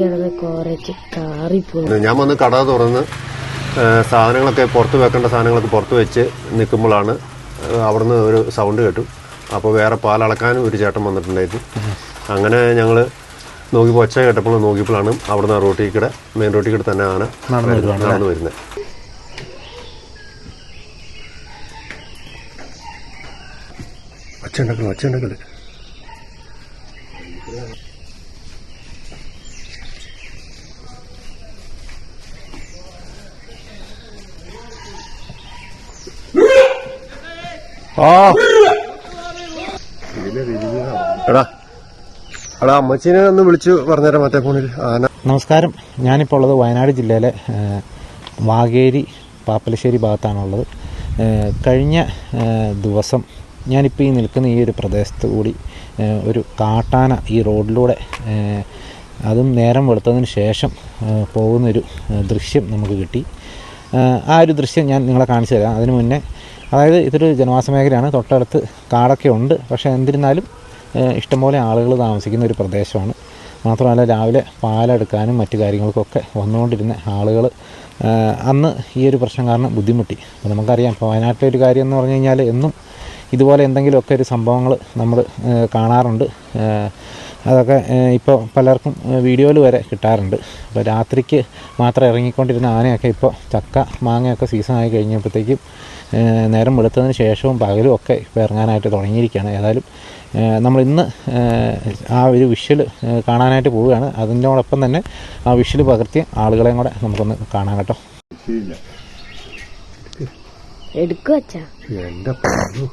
കിടന്ന് കുറച്ച് കാറിപ്പോയി ഞാൻ വന്ന് കട തുറന്ന് സാധനങ്ങളൊക്കെ പുറത്ത് വെക്കേണ്ട സാധനങ്ങളൊക്കെ പുറത്ത് വെച്ച് നിൽക്കുമ്പോഴാണ് അവിടുന്ന് ഒരു സൗണ്ട് കേട്ടു. അപ്പോൾ വേറെ പാലളക്കാനും ഒരു ചേട്ടൻ വന്നിട്ടുണ്ടായിരുന്നു. അങ്ങനെ ഞങ്ങൾ നോക്കി ഒച്ച കേട്ടപ്പോൾ നോക്കിയപ്പോഴാണ് അവിടുന്ന് ആ റോട്ടിൽ കൂടെ മെയിൻ റോട്ടിൽ കൂടെ തന്നെ ആണ് നടന്നു വരുന്നത്. ഒച്ച ഉണ്ടാക്കൽ ആ. എടാ എടാ അമ്മച്ചീനെ ഒന്ന് വിളിച്ചു പറഞ്ഞുതരാം മറ്റേ ഫോണിൽ. ആന നമസ്കാരം. ഞാനിപ്പോൾ ഉള്ളത് വയനാട് ജില്ലയിലെ വാഗേരി പാപ്പലശ്ശേരി ഭാഗത്താണുള്ളത് കഴിഞ്ഞ ദിവസം ഞാനിപ്പോൾ ഈ നിൽക്കുന്ന ഈ ഒരു പ്രദേശത്ത് കൂടി ഒരു കാട്ടാന ഈ റോഡിലൂടെ അതും നേരം വെളുത്തതിന് ശേഷം പോകുന്നൊരു ദൃശ്യം നമുക്ക് കിട്ടി. ആ, ആ ഒരു ദൃശ്യം ഞാൻ നിങ്ങളെ കാണിച്ചു തരാം. അതിനു മുന്നേ അതായത് ഇതൊരു ജനവാസ മേഖലയാണ്. തൊട്ടടുത്ത് കാടൊക്കെ ഉണ്ട്. പക്ഷേ എന്നിരുന്നാലും ഇഷ്ടംപോലെ ആളുകൾ താമസിക്കുന്ന ഒരു പ്രദേശമാണ്. മാത്രമല്ല രാവിലെ പാലെടുക്കാനും മറ്റു കാര്യങ്ങൾക്കൊക്കെ വന്നുകൊണ്ടിരുന്ന ആളുകൾ അന്ന് ഈ ഒരു പ്രശ്നം കാരണം ബുദ്ധിമുട്ടി. അപ്പോൾ നമുക്കറിയാം ഇപ്പോൾ വയനാട്ടിലെ ഒരു കാര്യം എന്ന് പറഞ്ഞു കഴിഞ്ഞാൽ എന്നും ഇതുപോലെ എന്തെങ്കിലുമൊക്കെ ഒരു സംഭവങ്ങൾ നമ്മൾ കാണാറുണ്ട്. അതൊക്കെ ഇപ്പോൾ പലർക്കും വീഡിയോയിൽ വരെ കിട്ടാറുണ്ട്. അപ്പോൾ രാത്രിക്ക് മാത്രം ഇറങ്ങിക്കൊണ്ടിരുന്ന ആനയൊക്കെ ഇപ്പോൾ ചക്ക മാങ്ങയൊക്കെ സീസൺ ആയി കഴിഞ്ഞപ്പോഴത്തേക്കും നേരം വെളുത്തതിന് ശേഷവും പകലും ഒക്കെ ഇപ്പോൾ ഇറങ്ങാനായിട്ട് തുടങ്ങിയിരിക്കുകയാണ്. ഏതായാലും നമ്മൾ ഇന്ന് ആ ഒരു വിഷ്വൽ കാണാനായിട്ട് പോവുകയാണ്. അതിനോടൊപ്പം തന്നെ ആ വിഷ്വൽ പകർത്തിയ ആളുകളെയും കൂടെ നമുക്കൊന്ന് കാണാൻ കേട്ടോ. എടുക്കുക എന്റെ പറഞ്ഞു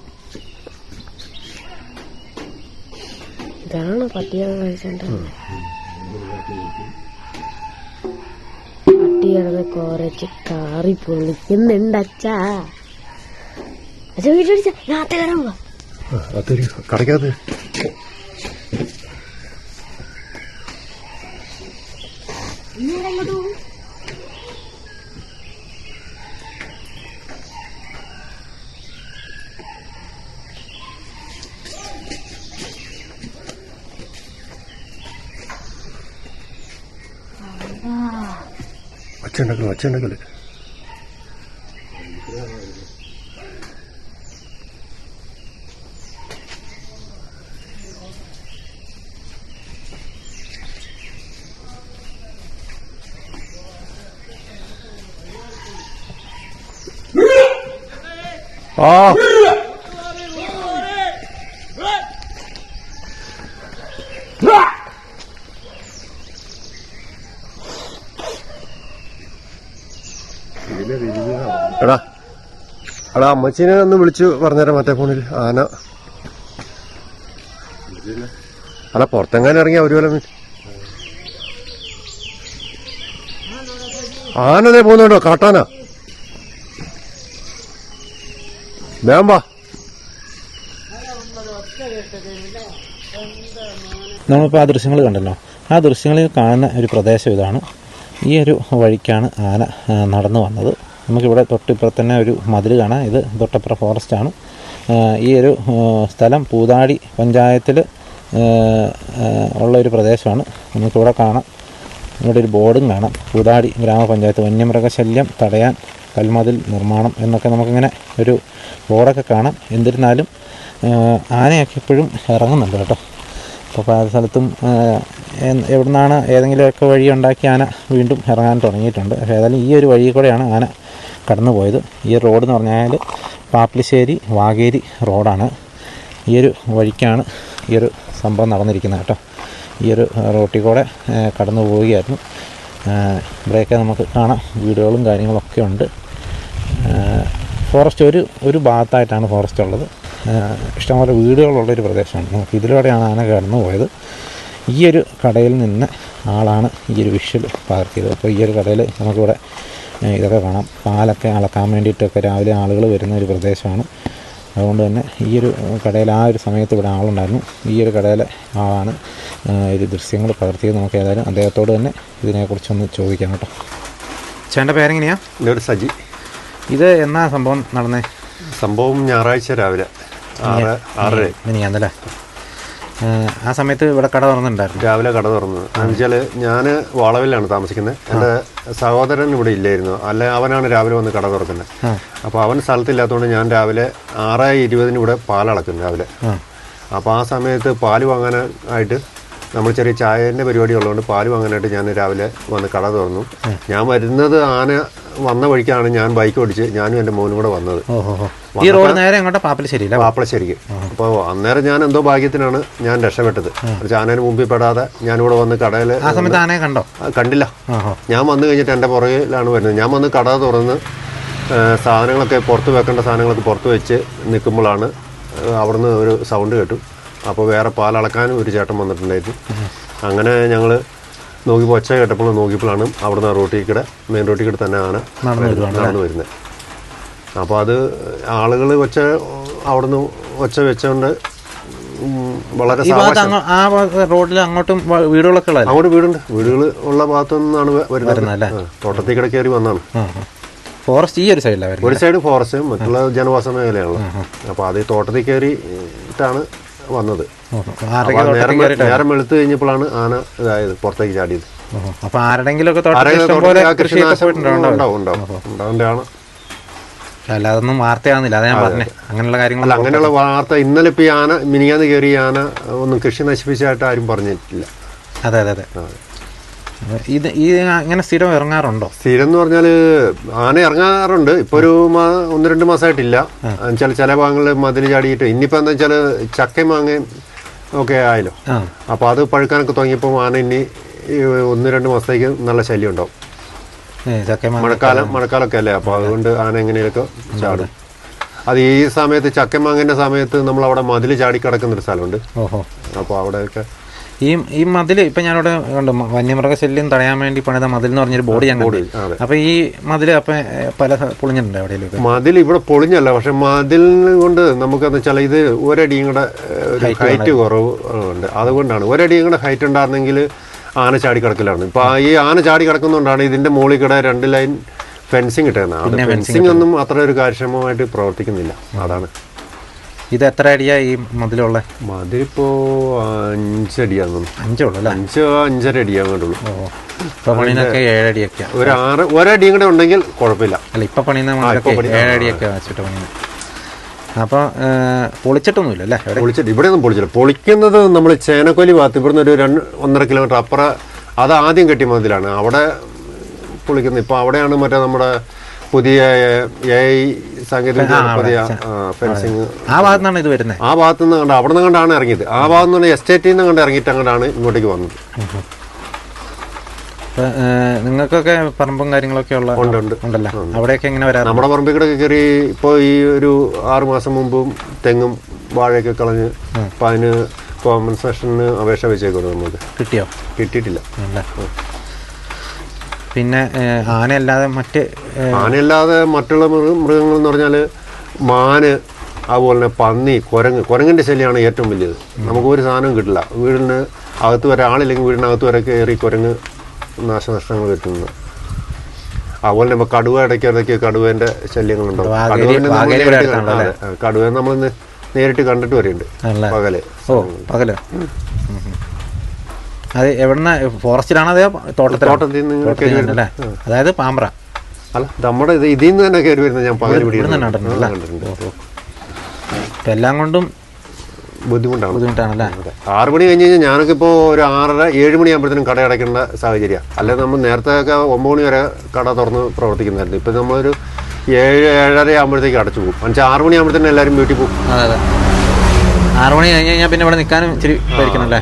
ഇതാണ് പട്ടിയെ കഴിച്ചോണ്ട് പട്ടി കിടന്ന് കുറച്ച് കാറി പൊളിക്കുന്നുണ്ട് അച്ഛാ. അച്ഛാ വീട്ടിൽ രാത്രി കിടന്നു പോവാ. അതൊരു കടയ്ക്കകത്ത് ഒച്ച ഉണ്ടാക്കൽ ഒച്ച ഉണ്ടാക്കൽ ആ എടാ എടാ അമ്മച്ചീനെ ഒന്ന് വിളിച്ച് പറഞ്ഞുതരാം മറ്റേ ഫോണിൽ. ആന. അല്ല പുറത്തെങ്ങാനും ഇറങ്ങിയ ഒരു പോലെ ആനതേ പോകുന്നുണ്ടോ? കാട്ടാന. വേമ്പ നമ്മളിപ്പോൾ ആ ദൃശ്യങ്ങൾ കണ്ടല്ലോ. ആ ദൃശ്യങ്ങളിൽ കാണുന്ന ഒരു പ്രദേശം ഇതാണ്. ഈ ഒരു വഴിക്കാണ് ആന നടന്നു വന്നത്. നമുക്കിവിടെ തൊട്ടിപ്പുറത്ത് തന്നെ ഒരു മതിൽ കാണാം. ഇത് തൊട്ടപ്പുറ ഫോറസ്റ്റാണ് ഈ ഒരു സ്ഥലം പൂതാടി പഞ്ചായത്തിൽ ഉള്ള ഒരു പ്രദേശമാണ്. നമുക്കിവിടെ കാണാം. ഇവിടെ ഒരു ബോർഡും കാണാം. പൂതാടി ഗ്രാമപഞ്ചായത്ത് വന്യമൃഗശല്യം തടയാൻ കൽമതിൽ നിർമ്മാണം എന്നൊക്കെ നമുക്കിങ്ങനെ ഒരു ബോർഡൊക്കെ കാണാം. എന്നിരുന്നാലും ആനയൊക്കെ എപ്പോഴും ഇറങ്ങുന്നുണ്ട് കേട്ടോ. അപ്പോൾ പല സ്ഥലത്തും ആ, നിന്നാണ് ഏതെങ്കിലുമൊക്കെ വഴി ഉണ്ടാക്കി ആന വീണ്ടും ഇറങ്ങാൻ തുടങ്ങിയിട്ടുണ്ട്. പക്ഷേ ഏതായാലും ഈ ഒരു വഴി കൂടെയാണ് ആന കടന്നു പോയത്. ഈ റോഡ് എന്ന് പറഞ്ഞാൽ പാപ്പിലിശ്ശേരി വാഗേരി റോഡാണ് ഈ ഒരു വഴിക്കാണ് ഈ ഒരു സംഭവം നടന്നിരിക്കുന്നത് കേട്ടോ. ഈ ഒരു റോട്ടിൽ കൂടെ കടന്നു പോവുകയായിരുന്നു. ഇവിടെയൊക്കെ നമുക്ക് കാണാം. വീടുകളും കാര്യങ്ങളൊക്കെ ഉണ്ട്. ഫോറസ്റ്റ് ഒരു ഒരു ഭാഗത്തായിട്ടാണ് ഫോറസ്റ്റ് ഉള്ളത്. ഇഷ്ടംപോലെ വീടുകളുള്ളൊരു പ്രദേശമാണ്. നമുക്ക് ഇതിലൂടെയാണ് ആന കടന്നു പോയത്. ഈ ഒരു കടയിൽ നിന്ന് ആളാണ് ഈ ഒരു വിഷ്വൽ പകർത്തിയത് അപ്പോൾ ഈ ഒരു കടയിൽ നമുക്കിവിടെ ഇതൊക്കെ കാണാം. പാലൊക്കെ അളക്കാൻ വേണ്ടിയിട്ടൊക്കെ രാവിലെ ആളുകൾ വരുന്ന ഒരു പ്രദേശമാണ്. അതുകൊണ്ട് തന്നെ ഈ ഒരു കടയിൽ ആ ഒരു സമയത്ത് ഇവിടെ ആളുണ്ടായിരുന്നു. ഈ ഒരു കടയിലെ ആളാണ് ഒരു ദൃശ്യങ്ങൾ പകർത്തിയത് നമുക്ക് ഏതായാലും അദ്ദേഹത്തോട് തന്നെ ഇതിനെക്കുറിച്ചൊന്ന് ചോദിക്കാം കേട്ടോ. ചേട്ടന്റെ പേരെങ്ങനെയാണ് എന്റെ ഒരു സജി. ഇത് എന്നാ സംഭവം നടന്നേ? സംഭവം ഞായറാഴ്ച രാവിലെ ആറ് ആറര. മിനിയാന്നല്ലേ? ആ സമയത്ത് ഇവിടെ കട തുറന്നിട്ടുണ്ടായിരുന്നു. രാവിലെ കട തുറന്നു എന്നുവെച്ചാൽ ഞാൻ വളവിലാണ് താമസിക്കുന്നത്. എന്റെ സഹോദരൻ ഇവിടെ ഇല്ലായിരുന്നു. അല്ല അവനാണ് രാവിലെ വന്ന് കട തുറക്കുന്നത്. അപ്പോൾ അവൻ സ്ഥലത്തില്ലാത്തതുകൊണ്ട് ഞാൻ രാവിലെ ആറ് ഇരുപതിന് ഇവിടെ പാലളക്കും രാവിലെ. അപ്പോൾ ആ സമയത്ത് പാൽ വാങ്ങാനായിട്ട് നമ്മൾ ചെറിയ ചായന്റെ പരിപാടി ഉള്ളതുകൊണ്ട് പാൽ വാങ്ങാനായിട്ട് ഞാൻ രാവിലെ വന്ന് കട തുറന്നു. ഞാൻ വരുന്നത് ആന വന്ന വഴിക്കാണ് ഞാൻ ബൈക്ക് ഓടിച്ച് ഞാനും എന്റെ മോനും കൂടെ വന്നത്. പാപ്പളശ്ശേരി ഈ റോഡ് നേരെ അങ്ങോട്ട് പാപ്പലശ്ശേരി അല്ലേ? പാപ്പളശ്ശേരിക്ക് അപ്പോൾ അന്നേരം ഞാൻ എന്തോ ഭാഗ്യത്തിനാണ് ഞാൻ രക്ഷപ്പെട്ടത്. ആനേന് മുമ്പിൽ പെടാതെ ഞാനിവിടെ വന്ന് കടയിൽ ആ സമയത്ത് ആനയെ കണ്ടോ? കണ്ടില്ല. ഞാൻ വന്നു കഴിഞ്ഞിട്ട് എന്റെ പുറകിലാണ് വരുന്നത്. ഞാൻ വന്ന് കട തുറന്ന് സാധനങ്ങളൊക്കെ പുറത്ത് വെക്കേണ്ട സാധനങ്ങളൊക്കെ പുറത്ത് വെച്ച് നിൽക്കുമ്പോഴാണ് അവിടുന്ന് ഒരു സൗണ്ട് കേട്ടു. അപ്പോൾ വേറെ പാലളക്കാനും ഒരു ചേട്ടൻ വന്നിട്ടുണ്ടായിരുന്നു. അങ്ങനെ ഞങ്ങൾ നോക്കി ഒച്ച കേട്ടപ്പോൾ നോക്കിയപ്പോഴാണ് അവിടുന്ന് റോട്ടി കൂടെ മെയിൻ റോട്ടി കൂടെ തന്നെ ആണ് നടന്നു വരുന്നത്. അപ്പോൾ അത് ആളുകൾ ഒച്ച അവിടുന്ന് ഒച്ച വെച്ചുകൊണ്ട് വളരെ ആ റോഡിൽ അങ്ങോട്ടും വീടുകളൊക്കെ അങ്ങോട്ട് വീടുണ്ട്. വീടുകൾ ഉള്ള ഭാഗത്തു നിന്നാണ് വരുന്നത്. തോട്ടത്തിൽ കൂടെ കയറി വന്നാണ്. ഫോറസ്റ്റ് ഈ ഒരു സൈഡിലാണ് ഒരു സൈഡ് ഫോറസ്റ്റ് മറ്റുള്ള ജനവാസ മേഖലയാണ് അപ്പോൾ അത് തോട്ടത്തിൽ കയറിയിട്ടാണ് വന്നത്. നേരം വെളുത്ത് കഴിഞ്ഞപ്പോഴാണ് ആന ഇതായത് പുറത്തേക്ക് ചാടിയത്. അപ്പൊ ആരുടെങ്കിലും ഒക്കെ തോട്ടത്തിൽ ആരെങ്കിലും ഇഷ്ടം പോലെ തോട്ടത്തിൽ ആ കൃഷിയൊക്കെ കൃഷിനാശം പോയിട്ടുണ്ടാവും ഉണ്ടാവും. ഉണ്ടാവും ഉണ്ടാവേണ്ടതാണ്. അല്ല അതൊന്നും വാർത്തയാവുന്നില്ല. അതാ ഞാൻ പറഞ്ഞേ. അങ്ങനെയുള്ള കാര്യങ്ങളല്ല കാര്യങ്ങൾ അങ്ങനെയുള്ള വാർത്ത ഇന്നലെ ഇപ്പൊ ഈ ആന മിനിയാന്ന് കയറി ആന ഒന്നും കൃഷി നശിപ്പിച്ചായിട്ട് ആരും പറഞ്ഞിട്ടില്ല. അതെ അതെ. അതെ. ഇത് ഈ അങ്ങനെ സ്ഥിരം ഇറങ്ങാറുണ്ടോ? സ്ഥിരം എന്ന് പറഞ്ഞാൽ ആന ഇറങ്ങാറുണ്ട്. ഇപ്പോൾ ഒരു ഒന്ന് രണ്ട് മാസമായിട്ടില്ല ചില ചില ഭാഗങ്ങളിൽ മതിൽ ചാടിയിട്ട് ഇനിയിപ്പോൾ എന്താ വെച്ചാൽ ചക്കയും മാങ്ങയും ഒക്കെ ആയല്ലോ. അപ്പൊ അപ്പോൾ അത് പഴുക്കാനൊക്കെ തുടങ്ങിയപ്പോൾ ആന ഇനി ഒന്ന് രണ്ട് മാസത്തേക്ക് നല്ല ശല്യം ഉണ്ടാവും. മഴക്കാലം മഴക്കാലമൊക്കെ അല്ലേ? അപ്പോൾ അതുകൊണ്ട് ആന എങ്ങനെയൊക്കെ ചാടും. അത് ഈ സമയത്ത് ചക്കമാങ്ങന്റെ സമയത്ത് നമ്മൾ അവിടെ മതിൽ ചാടി കിടക്കുന്ന ഒരു സ്ഥലമുണ്ട്. അപ്പോൾ അവിടെയൊക്കെ ഈ ഈ മതിൽ ഇപ്പൊ ഞാനിവിടെ കണ്ടു വന്യമൃഗ ശല്യം തടയാൻ വേണ്ടി പണിത മതിൽ എന്ന് പറഞ്ഞൊരു ബോഡി ഞാൻ കണ്ടു. അപ്പൊ ഈ മതിൽ അപ്പൊ പല പൊളിഞ്ഞിട്ടുണ്ട് എവിടെയെങ്കിലും മതിൽ ഇവിടെ പൊളിഞ്ഞല്ല പക്ഷെ മതിൽ കൊണ്ട് നമുക്കെന്ന് വെച്ചാൽ ഇത് ഒരടിയും കൂടെ ഹൈറ്റ് കുറവ് ഉണ്ട്. അതുകൊണ്ടാണ്. ഒരടിയും കൂടെ ഹൈറ്റ് ഉണ്ടായിരുന്നെങ്കിൽ ആന ചാടി കിടക്കലാണ് ഇപ്പൊ ഈ ആന ചാടി കിടക്കുന്നതുകൊണ്ടാണ് ഇതിന്റെ മുകളിൽ കൂടെ രണ്ട് ലൈൻ ഫെൻസിങ് ഇട്ടേക്കുന്നത്. ഫെൻസിങ് ഒന്നും അത്ര ഒരു കാര്യക്ഷമമായിട്ട് പ്രവർത്തിക്കുന്നില്ല. അതാണ്. ഇത് എത്ര അടിയാ ഈ മതിലുള്ള? മതിലിപ്പോ അഞ്ചടിയാന്ന് അഞ്ചുള്ള അല്ലേ? അഞ്ച് അഞ്ചര അടിയാണുള്ളു ഓ ഇപ്പൊ പണിനൊക്കെ ഏഴടിയൊക്കെയാ. ഒരു ആറ് ഒരടിയും കൂടെ ഉണ്ടെങ്കിൽ കുഴപ്പമില്ല. അല്ല ഇപ്പൊ പണിയുന്ന മതിലൊക്കെ ഏഴടിയൊക്കെ വെച്ചിട്ട് പണിയുന്നത് അപ്പൊ ഏ, പൊളിച്ചിട്ടൊന്നുമില്ല അല്ലേ എവിടെ പൊളിച്ചിട്ട് ഇവിടെ ഒന്നും പൊളിച്ചില്ല. പൊളിക്കുന്നത് നമ്മൾ ചേനക്കൊലി ഭാഗത്ത് ഇവിടുന്ന് ഒരു രണ്ട് ഒന്നര കിലോമീറ്റർ അപ്പുറം അത് ആദ്യം കെട്ടിയ മതിലാണ്. അവിടെ പൊളിക്കുന്നത് ഇപ്പൊ അവിടെയാണ് മറ്റേ നമ്മുടെ പുതിയ എ ഐ സാങ്കേതിക പുതിയ ഫെൻസിങ് ആ ഭാഗത്താണ് ഇത് വരുന്നത്. ആ ഭാഗത്ത് നിന്ന് കണ്ട അവിടെ നിന്ന് കണ്ടാണ് ഇറങ്ങിയത്. ആ ഭാഗത്ത് നിന്ന് എസ്റ്റേറ്റിൽ നിന്ന് കണ്ട് ഇറങ്ങിയിട്ട് അങ്ങോട്ടാണ് ഇങ്ങോട്ടേക്ക് വന്നത്. നിങ്ങൾക്കൊക്കെ പറമ്പും കാര്യങ്ങളൊക്കെ ഉള്ള ഉണ്ടല്ലോ? അവിടെയൊക്കെ എങ്ങനെ വരാം നമ്മുടെ പറമ്പിൽ കൂടെ കയറി ഇപ്പോൾ ഈ ഒരു ആറ് മാസം മുമ്പും തെങ്ങും വാഴയൊക്കെ കളഞ്ഞ് അപ്പം അതിന് കോമ്പൻസേഷന് അപേക്ഷ വെച്ചേക്കുന്നു നമുക്ക് കിട്ടിയോ? കിട്ടിയിട്ടില്ല. പിന്നെ ആനയല്ലാതെ മറ്റ് ആനയല്ലാതെ മറ്റുള്ള മൃഗ മൃഗങ്ങൾ എന്ന് പറഞ്ഞാൽ മാന് അതുപോലെ തന്നെ പന്നി കുരങ്ങ് കുരങ്ങിന്റെ ശല്യമാണ് ഏറ്റവും വലിയത്. നമുക്ക് ഒരു സാധനവും കിട്ടില്ല. വീടിന് അകത്ത് വരെ ആളില്ലെങ്കിൽ വീടിനകത്ത് വരെ കയറി കുരങ്ങ് നാശനഷ്ടങ്ങൾ കിട്ടുന്നത് അതുപോലെ തന്നെ കടുവ ഇടയ്ക്ക് ഇടയ്ക്ക് കടുവേന്റെ ശല്യങ്ങളുണ്ടാവും കടുവ നമ്മൾ നേരിട്ട് കണ്ടിട്ട് വരുന്നുണ്ട് ആണല്ലേ? പകൽ. ഓ പകലോ. അത് എവിടുന്ന ഫോറസ്റ്റിലാണോ അതോ തോട്ടത്തിൽ നിന്ന് കയറി അതായത് പാമ്പ്ര. അല്ല നമ്മുടെ ഇത് ഇതിൽ നിന്ന് തന്നെ കയറി വരുന്നത് ഞാൻ പകൽ ഇവിടെ നിന്ന് പിടിക്കുന്നത് കണ്ടിട്ടുണ്ടല്ലേ? എല്ലാം കൊണ്ടും ബുദ്ധിമുട്ടാണ്. ബുദ്ധിമുട്ടാണല്ലേ ആറ് മണി കഴിഞ്ഞ് കഴിഞ്ഞാൽ ഞാനൊക്കെ ഇപ്പോൾ ഒരു ആറര ഏഴ് മണിയാകുമ്പോഴത്തേനും കട അടയ്ക്കേണ്ട സാഹചര്യമാണ് അല്ലെങ്കിൽ നമ്മൾ നേരത്തെ ഒക്കെ ഒമ്പത് മണി വരെ കട തുറന്ന് പ്രവർത്തിക്കുന്നതായിരുന്നു ഇപ്പം നമ്മളൊരു ഏഴ് ഏഴര ആകുമ്പോഴത്തേക്ക് അടച്ചു പോകും. എന്നുവെച്ചാൽ ആറ് മണി ആകുമ്പോഴത്തേനും എല്ലാവരും വീട്ടിൽ പോകും. അതെ അതെ. ആറ് മണി കഴിഞ്ഞ് കഴിഞ്ഞാൽ പിന്നെ ഇവിടെ നിൽക്കാനും ഇച്ചിരി പേടിക്കണല്ലേ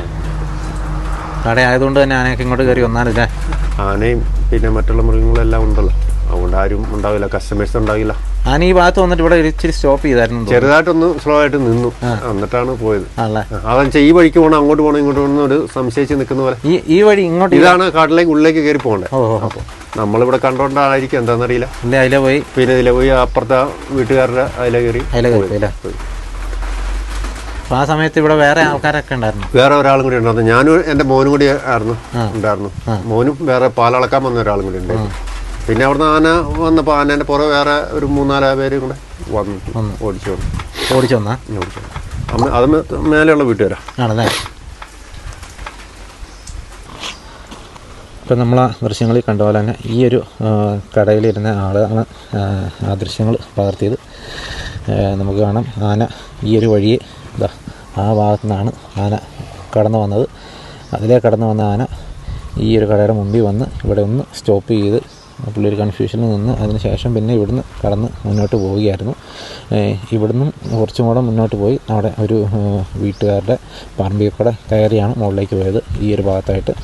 കട ആയതുകൊണ്ട് തന്നെ ആനയൊക്കെ ഇങ്ങോട്ട് കയറി വന്നാലല്ലേ? ആനയും പിന്നെ മറ്റുള്ള മൃഗങ്ങളെല്ലാം ഉണ്ടല്ലോ. അതുകൊണ്ട് ആരും ഉണ്ടാവില്ല കസ്റ്റമേഴ്സ് ഉണ്ടാവില്ല. ആന ഈ ഭാഗത്ത് വന്നിട്ട് ഇവിടെ ഇച്ചിരി സ്റ്റോപ്പ് ചെയ്തായിരുന്നു. ചെറുതായിട്ടൊന്ന് സ്ലോ ആയിട്ട് നിന്നു. എന്നിട്ടാണ് പോയത്. അതെന്ന് ഈ വഴിക്ക് പോകണം അങ്ങോട്ട് പോകണം ഇങ്ങോട്ട് പോകണം ഒരു സംശയിച്ച് നിൽക്കുന്ന പോലെ. ഈ ഈ വഴി ഇങ്ങോട്ട് ഇതാണ് കാട്ടിലേക്ക് ഉള്ളിലേക്ക് കയറി പോകണ്ടേ. അപ്പോൾ നമ്മളിവിടെ കണ്ടോണ്ടായിരിക്കും എന്താണെന്നറിയില്ല അതിലെ പോയി? പിന്നെ ഇതിലെ പോയി അപ്പുറത്തെ വീട്ടുകാരുടെ അതിലെ കയറി അതിലെ അല്ലേ? അപ്പൊ ആ സമയത്ത് ഇവിടെ വേറെ ആൾക്കാരൊക്കെ ഉണ്ടായിരുന്നു. വേറെ ഒരാളും കൂടി ഉണ്ടായിരുന്നു. ഞാനും എന്റെ മോനും കൂടി ആയിരുന്നു ഉണ്ടായിരുന്നു. മോനും വേറെ പാലളക്കാൻ വന്ന ഒരാളും കൂടി ഉണ്ടായിരുന്നു. പിന്നെ അവിടുന്ന് ആന വന്നപ്പോൾ ആനേന്റെ പുറകെ വേറെ ഒരു മൂന്നാൽ പേരും കൂടെ വന്നു ഓടിച്ചു വന്നു. ഓടിച്ചു വന്നാ? ഓടിച്ചു. അമ്മ അത് മേലെയുള്ള വീട്ടുകാരാ. ആണല്ലേ? ഇപ്പം നമ്മൾ ആ ദൃശ്യങ്ങളിൽ കണ്ട പോലെ തന്നെ ഈ ഒരു കടയിലിരുന്ന ആളാണ് ആ, ദൃശ്യങ്ങൾ പകർത്തിയത് നമുക്ക് കാണാം. ആന ഈ ഒരു വഴിയെ ആ ഭാഗത്തു നിന്നാണ് ആന കടന്നു വന്നത്. അതിലേ കടന്നു വന്ന ആന ഈ ഒരു കടയുടെ മുമ്പിൽ വന്ന് ഇവിടെ ഒന്ന് സ്റ്റോപ്പ് ചെയ്ത് പുള്ളി ഒരു കൺഫ്യൂഷനിൽ നിന്ന് അതിന് ശേഷം പിന്നെ ഇവിടുന്ന് കടന്ന് മുന്നോട്ട് പോവുകയായിരുന്നു. ഇവിടുന്നും കുറച്ചും കൂടെ മുന്നോട്ട് പോയി. അവിടെ ഒരു വീട്ടുകാരുടെ പറമ്പിൽ കൂടെ കയറിയാണ് മുകളിലേക്ക് പോയത് ഈ ഒരു ഭാഗത്തായിട്ട്.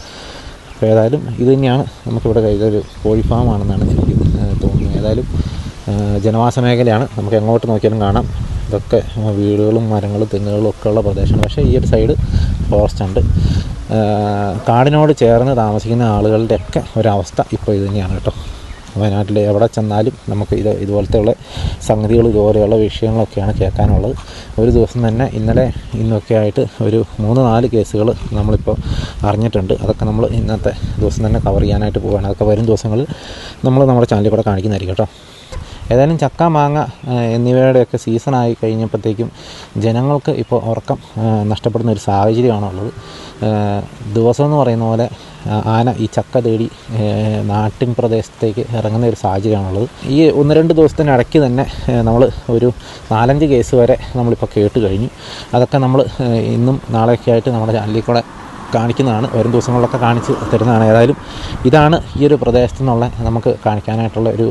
അപ്പോൾ ഏതായാലും ഇത് തന്നെയാണ് നമുക്കിവിടെ കൈ ഒരു കോഴി ഫാമാണെന്നാണ് എനിക്ക് ഏഹ് തോന്നുന്നത്. ഏതായാലും ജനവാസ മേഖലയാണ്. നമുക്ക് എങ്ങോട്ട് നോക്കിയാലും കാണാം. ഇതൊക്കെ വീടുകളും മരങ്ങളും തെങ്ങുകളും ഒക്കെ ഉള്ള പ്രദേശമാണ് പക്ഷേ ഈ ഒരു സൈഡ് ഫോറസ്റ്റ് ഉണ്ട്. കാടിനോട് ചേർന്ന് താമസിക്കുന്ന ആളുകളുടെ ഒക്കെ ഒരവസ്ഥ ഇപ്പോൾ ഇത് തന്നെയാണ് കേട്ടോ. വയനാട്ടിൽ എവിടെ ചെന്നാലും നമുക്ക് ഇത് ഇതുപോലത്തെയുള്ള സംഗതികൾ ഇതുപോലെയുള്ള വിഷയങ്ങളൊക്കെയാണ് കേൾക്കാനുള്ളത്. ഒരു ദിവസം തന്നെ ഇന്നലെ ഇന്നൊക്കെ ആയിട്ട് ഒരു മൂന്ന് നാല് കേസുകൾ നമ്മളിപ്പോൾ അറിഞ്ഞിട്ടുണ്ട്. അതൊക്കെ നമ്മൾ ഇന്നത്തെ ദിവസം തന്നെ കവർ ചെയ്യാനായിട്ട് പോവുകയാണ്. അതൊക്കെ വരും ദിവസങ്ങളിൽ നമ്മൾ നമ്മുടെ ചാനലിൽ കൂടെ കാണിക്കുന്നതായിരിക്കും കേട്ടോ. ഏതായാലും ചക്ക മാങ്ങ എന്നിവയുടെയൊക്കെ സീസണായി കഴിഞ്ഞപ്പോഴത്തേക്കും ജനങ്ങൾക്ക് ഇപ്പോൾ ഉറക്കം നഷ്ടപ്പെടുന്ന ഒരു സാഹചര്യമാണുള്ളത് ദിവസം എന്ന് പറയുന്ന പോലെ ആന ഈ ചക്ക തേടി നാട്ടിൻ പ്രദേശത്തേക്ക് ഇറങ്ങുന്ന ഒരു സാഹചര്യമാണുള്ളത് ഈ ഒന്ന് രണ്ട് ദിവസത്തിനിടയ്ക്ക് തന്നെ നമ്മൾ ഒരു നാലഞ്ച് കേസ് വരെ നമ്മളിപ്പോൾ കേട്ട് കഴിഞ്ഞു. അതൊക്കെ നമ്മൾ ഇന്നും നാളെയൊക്കെ ആയിട്ട് നമ്മുടെ ചാനലിൽ കൂടെ കാണിക്കുന്നതാണ്. വരും ദിവസങ്ങളിലൊക്കെ കാണിച്ച് തരുന്നതാണ്. ഏതായാലും ഇതാണ് ഈ ഒരു പ്രദേശത്തു നിന്നുള്ള നമുക്ക് കാണിക്കാനായിട്ടുള്ള ഒരു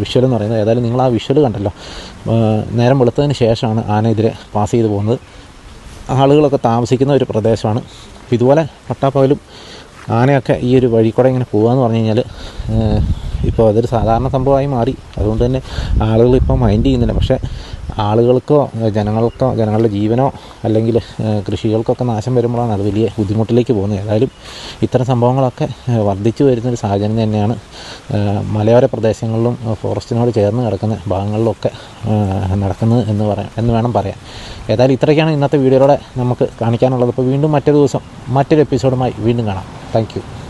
വിഷ്വൽ എന്ന് പറയുന്നത്. ഏതായാലും നിങ്ങൾ ആ വിഷ്വൽ കണ്ടല്ലോ. നേരം വെളുത്തതിന് ശേഷമാണ് ആന ഇതിലെ പാസ് ചെയ്ത് പോകുന്നത്. ആളുകളൊക്കെ താമസിക്കുന്ന ഒരു പ്രദേശമാണ്. ഇതുപോലെ പട്ടാപ്പകലും ആനയൊക്കെ ഈ ഒരു വഴി കൂടെ ഇങ്ങനെ പോകുകയെന്ന് പറഞ്ഞു കഴിഞ്ഞാൽ ഇപ്പോൾ അതൊരു സാധാരണ സംഭവമായി മാറി. അതുകൊണ്ട് തന്നെ ആളുകൾ ഇപ്പോൾ മൈൻഡ് ചെയ്യുന്നില്ല. പക്ഷേ ആളുകൾക്കോ ജനങ്ങൾക്കോ ജനങ്ങളുടെ ജീവനോ അല്ലെങ്കിൽ കൃഷികൾക്കൊക്കെ നാശം വരുമ്പോഴാണ് അത് വലിയ ബുദ്ധിമുട്ടിലേക്ക് പോകുന്നത്. ഏതായാലും ഇത്തരം സംഭവങ്ങളൊക്കെ വർദ്ധിച്ചു വരുന്നൊരു സാഹചര്യം തന്നെയാണ് മലയോര പ്രദേശങ്ങളിലും ഫോറസ്റ്റിനോട് ചേർന്ന് കിടക്കുന്ന ഭാഗങ്ങളിലൊക്കെ നടക്കുന്നത് എന്ന് പറയാം എന്ന് വേണം പറയാം ഏതായാലും ഇത്രയൊക്കെയാണ് ഇന്നത്തെ വീഡിയോയിലൂടെ നമുക്ക് കാണിക്കാനുള്ളത്. അപ്പോൾ വീണ്ടും മറ്റൊരു ദിവസം മറ്റൊരു എപ്പിസോഡുമായി വീണ്ടും കാണാം. താങ്ക്